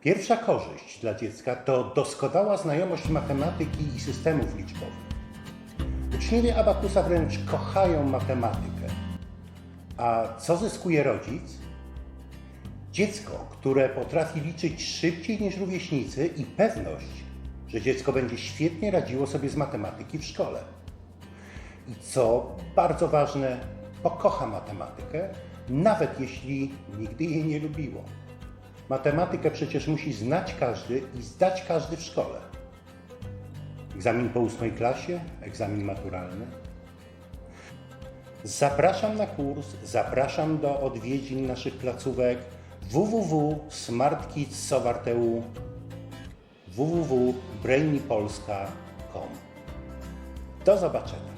Pierwsza korzyść dla dziecka to doskonała znajomość matematyki i systemów liczbowych. Uczniowie Abakusa wręcz kochają matematykę. A co zyskuje rodzic? Dziecko, które potrafi liczyć szybciej niż rówieśnicy i pewność, że dziecko będzie świetnie radziło sobie z matematyki w szkole. I co bardzo ważne, pokocha matematykę, nawet jeśli nigdy jej nie lubiło. Matematykę przecież musi znać każdy i zdać każdy w szkole. Egzamin po ósmej klasie, egzamin maturalny. Zapraszam na kurs, zapraszam do odwiedzin naszych placówek www.smartkids.sowarteu www.brainipolska.com Do zobaczenia.